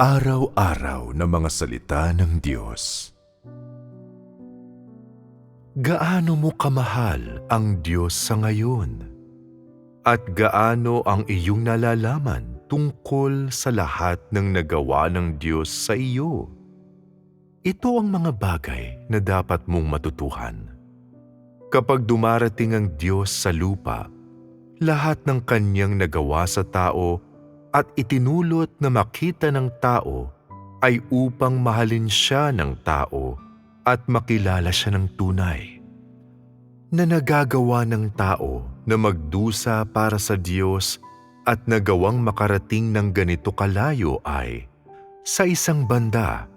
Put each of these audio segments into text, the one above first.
Araw-araw na mga salita ng Diyos. Gaano mo kamahal ang Diyos sa ngayon? At gaano ang iyong nalalaman tungkol sa lahat ng nagawa ng Diyos sa iyo? Ito ang mga bagay na dapat mong matutuhan. Kapag dumarating ang Diyos sa lupa, lahat ng kanyang nagawa sa tao at itinulot na makita ng tao ay upang mahalin siya ng tao at makilala siya ng tunay. Na nagagawa ng tao na magdusa para sa Diyos at nagawang makarating ng ganito kalayo ay sa isang banda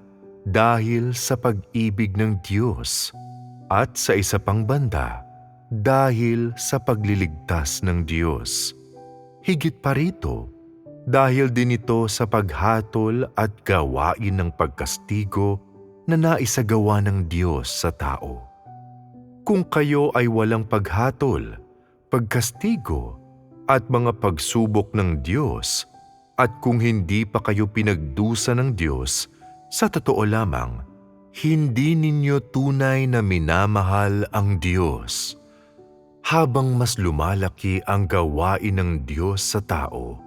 dahil sa pag-ibig ng Diyos at sa isa pang banda dahil sa pagliligtas ng Diyos. Higit pa rito, dahil din ito sa paghatol at gawain ng pagkastigo na naisagawa ng Diyos sa tao. Kung kayo ay walang paghatol, pagkastigo at mga pagsubok ng Diyos, at kung hindi pa kayo pinagdusa ng Diyos, sa totoo lamang, hindi ninyo tunay na minamahal ang Diyos. Habang mas lumalaki ang gawain ng Diyos sa tao,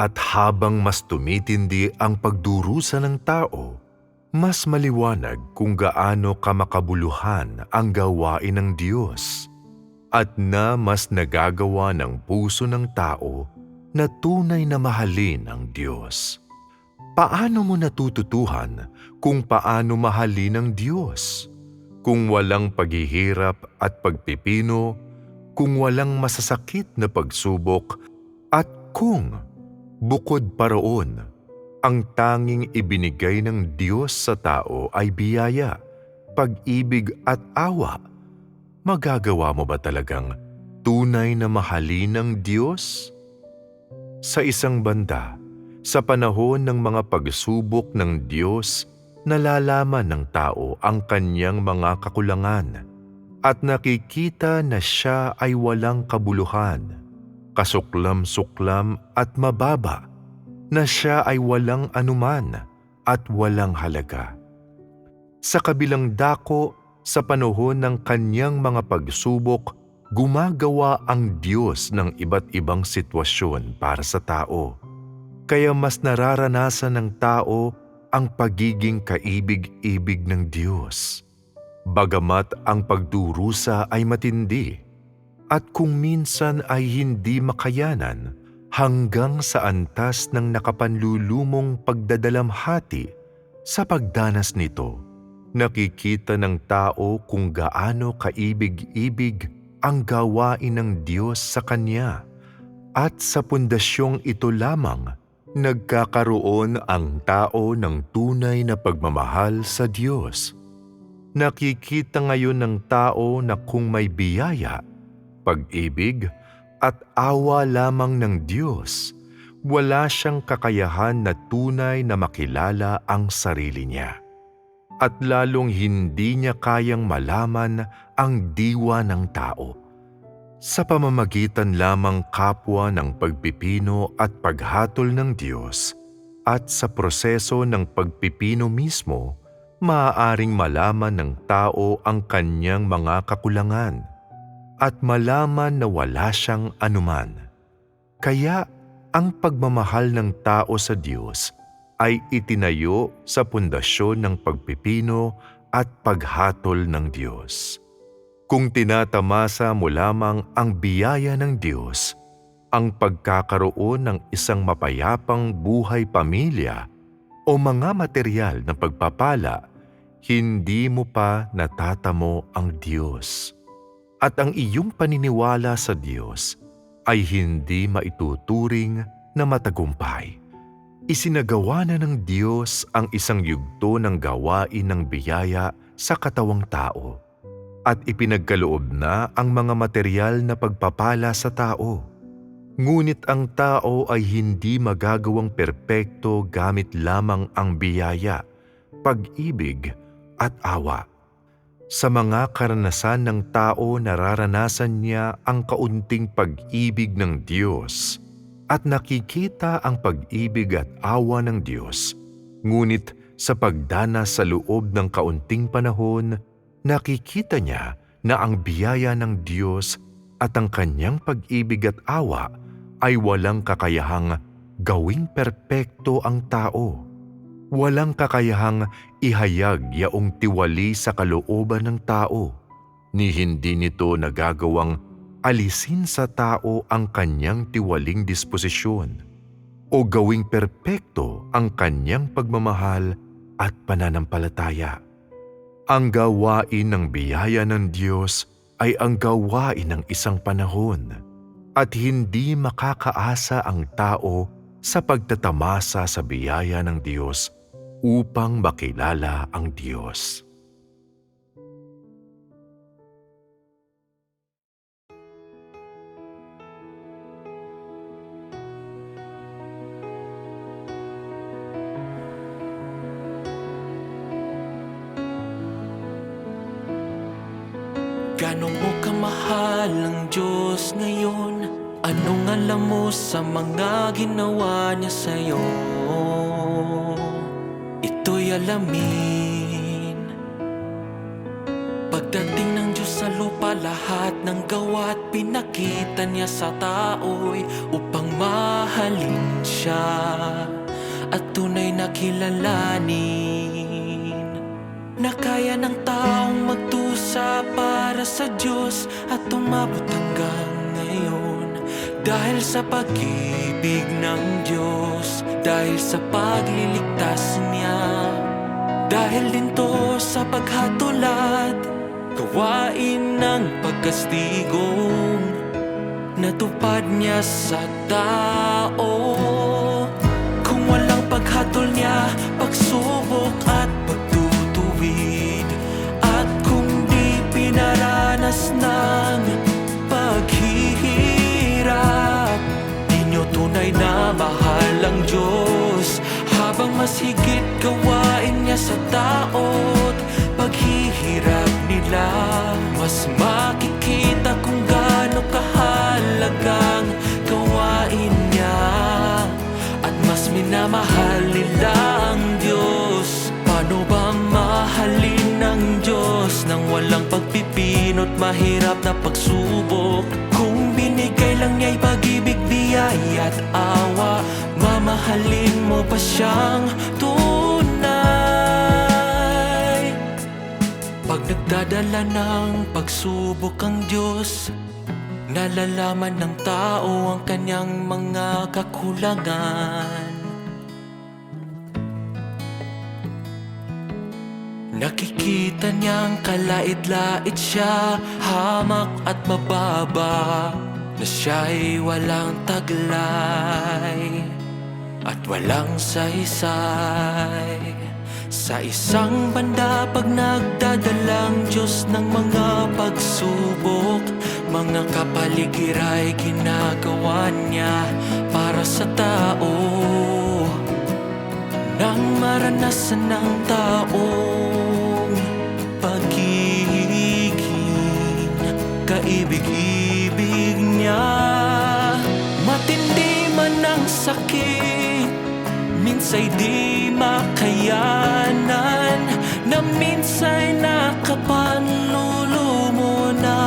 at habang mas tumitindi ang pagdurusa ng tao, mas maliwanag kung gaano kamakabuluhan ang gawain ng Diyos at na mas nagagawa ng puso ng tao na tunay na mahalin ang Diyos. Paano mo natututuhan kung paano mahalin ang Diyos? Kung walang paghihirap at pagpipino, kung walang masasakit na pagsubok, at kung Bukod pa roon, ang tanging ibinigay ng Diyos sa tao ay biyaya, pag-ibig at awa. Magagawa mo ba talagang tunay na mahalin ng Diyos? Sa isang banda, sa panahon ng mga pagsubok ng Diyos, nalalaman ng tao ang kanyang mga kakulangan at nakikita na siya ay walang kabuluhan kasuklam-suklam at mababa na siya ay walang anuman at walang halaga. Sa kabilang dako, sa panahon ng kanyang mga pagsubok, gumagawa ang Diyos ng iba't ibang sitwasyon para sa tao. Kaya mas nararanasan ng tao ang pagiging kaibig-ibig ng Diyos. Bagamat ang pagdurusa ay matindi, at kung minsan ay hindi makayanan hanggang sa antas ng nakapanlulumong pagdadalamhati sa pagdanas nito. Nakikita ng tao kung gaano kaibig-ibig ang gawain ng Diyos sa Kanya at sa pundasyong ito lamang nagkakaroon ang tao ng tunay na pagmamahal sa Diyos. Nakikita ngayon ng tao na kung may biyaya pag-ibig at awa lamang ng Diyos, wala siyang kakayahan na tunay na makilala ang sarili niya. At lalong hindi niya kayang malaman ang diwa ng tao. Sa pamamagitan lamang kapwa ng pagpipino at paghatol ng Diyos, at sa proseso ng pagpipino mismo, maaaring malaman ng tao ang kanyang mga kakulangan at malaman na wala siyang anuman. Kaya ang pagmamahal ng tao sa Diyos ay itinayo sa pundasyon ng pagpipino at paghatol ng Diyos. Kung tinatamasa mo lamang ang biyaya ng Diyos, ang pagkakaroon ng isang mapayapang buhay pamilya o mga material na pagpapala, hindi mo pa natatamo ang Diyos at ang iyong paniniwala sa Diyos ay hindi maituturing na matagumpay. Isinagawa na ng Diyos ang isang yugto ng gawain ng biyaya sa katawang tao at ipinagkaloob na ang mga material na pagpapala sa tao. Ngunit ang tao ay hindi magagawang perpekto gamit lamang ang biyaya, pag-ibig at awa. Sa mga karanasan ng tao nararanasan niya ang kaunting pag-ibig ng Diyos at nakikita ang pag-ibig at awa ng Diyos Ngunit sa pagdana sa loob ng kaunting panahon, nakikita niya na ang biyaya ng Diyos at ang kanyang pag-ibig at awa ay walang kakayahang gawing perpekto ang tao. Walang kakayahang ihayag yaong tiwali sa kalooban ng tao, ni hindi nito nagagawang alisin sa tao ang kanyang tiwaling disposisyon o gawing perpekto ang kanyang pagmamahal at pananampalataya. Ang gawain ng biyaya ng Diyos ay ang gawain ng isang panahon at hindi makakaasa ang tao sa pagtatamasa sa biyaya ng Diyos upang makilala ang Diyos. Ganong mo kamahal ang Diyos ngayon Anong alam mo sa mga ginawa niya sa'yo Alamin Pagdating ng Diyos sa lupa Lahat ng gawa't pinakita niya sa tao'y Upang mahalin siya At tunay na kilalanin na kaya ng taong magtusa para sa Diyos at umabot hanggang ngayon dahil sa pag-ibig ng Diyos dahil sa pagliligtas niya dahil din to sa paghatulad gawain ng pagkastigong natupad niya sa tao. Kung walang paghatol tunay na mahal ang Diyos. Habang mas higit gawain niya sa tao't paghihirap nila. Mas makikita kung gaano kahalagang gawain niya. At mas minamahal nila ang Diyos. Paano ba mahalin ng Diyos Nang walang pagpipino't? Mahirap na pagsubok. Kung binigay lang niya'y pag-ibig, biyaya at awa. Mamahalin mo pa siyang tunay. Pag nagdadala ng pagsubok ang Diyos Nalalaman ng tao ang kanyang mga kakulangan. Nakikita niyang kalait-lait siya Hamak at mababa Na siya'y walang taglay At walang saysay. Sa isang banda pag nagdadalang Diyos ng mga pagsubok Mga kapaligiray ginagawa niya Para sa tao. Nang maranasan ng taong pag-ibig Kaibig-ibig niya. Matindi man ang sakit Minsa'y di makayanan Na minsa'y nakapanlulumo na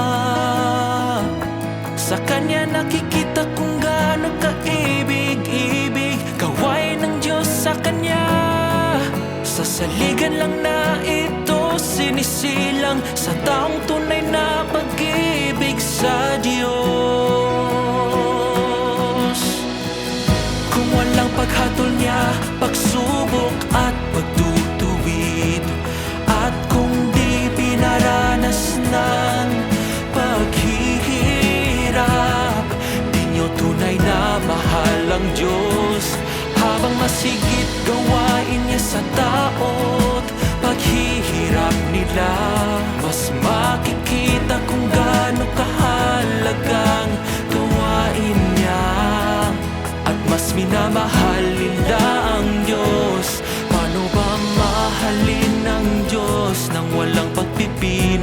Sa kanya nakikita kung gaano kaibig-ibig Gawain ng Diyos sa kanya. Sa saligan lang na ito sinisilang Sa taong tunay na pag-ibig sa Diyos paghatol niya, pagsubok at pagtutuwid. At kung di pinaranas ng paghihirap Di nyo tunay na mahal ang Diyos. Habang masigit gawain niya sa tao't paghihirap nila. Mas makikita kung gaano kahalagang gawain niya. At mas minamahal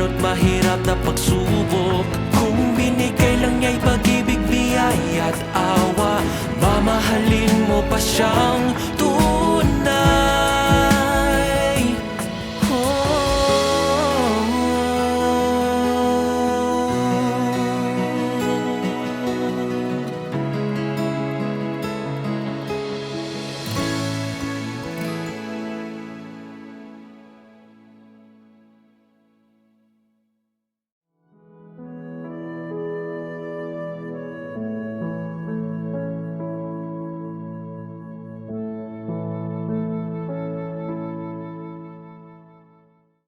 pagpipino't mahirap na pagsubok. Kung binigay lang niya'y pag-ibig, biyaya at awa Mamahalin mo pa siyang